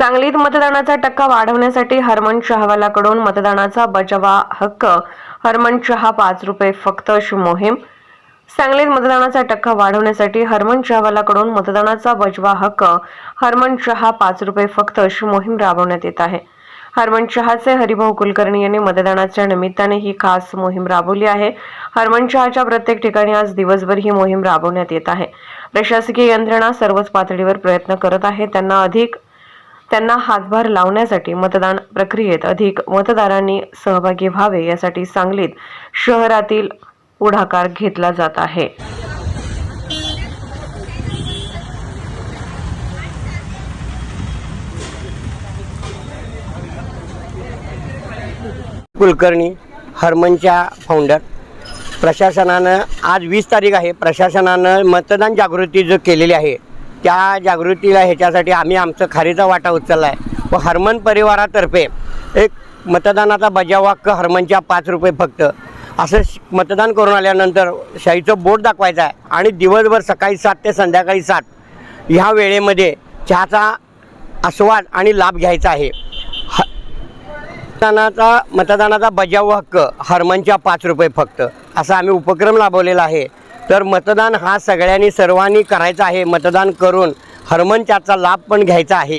सांगलीत मतदानाचा टक्का वाढवण्यासाठी हरमन शहावालाकडून मतदानाचा बचावा हक्क. हरमन शहा पाच रुपये फक्त अशी मोहीम. सांगलीत मतदानाचा टक्का वाढवण्यासाठी हरमन शहावालाकडून मतदानाचा बजवा हक्क. हरमन शहा पाच रुपये फक्त अशी मोहीम राबवण्यात येत आहे. हरमन शहाचे हरिभाऊ कुलकर्णी यांनी मतदानाच्या निमित्ताने ही खास मोहीम राबवली आहे. हरमन शहाच्या प्रत्येक ठिकाणी आज दिवसभर ही मोहीम राबवण्यात येत आहे. प्रशासकीय यंत्रणा सर्वच पातळीवर प्रयत्न करत आहे. त्यांना अधिक त्यांना हातभार लावण्यासाठी मतदान प्रक्रियेत अधिक मतदारांनी सहभागी व्हावे यासाठी सांगलीत शहरातील पुढाकार घेतला जात आहे. कुलकर्णी हरमनच्या फाउंडर प्रशासनानं आज वीस तारीख आहे. प्रशासनानं मतदान जागृती जो केलेली आहे त्या जागृतीला ह्याच्यासाठी आम्ही आमचं खारीचा वाटा उचलला आहे व हरमन परिवारातर्फे एक मतदानाचा बजावाक्क हरमनच्या पाच रुपये फक्त. असं श- मतदान करून आल्यानंतर शाहीचं बोट दाखवायचं आहे. आणि दिवसभर सकाळी सात ते संध्याकाळी सात ह्या वेळेमध्ये चहाचा आस्वाद आणि लाभ घ्यायचा आहे. ह मतदानाचा मतदानाचा बजाव हक्क हरमनच्या पाच रुपये फक्त. असा आम्ही उपक्रम राबवलेला आहे. तर मतदान हा सगळ्यांनी सर्वांनी करायचा आहे. मतदान करून हरमनच्याचा लाभ पण घ्यायचा आहे.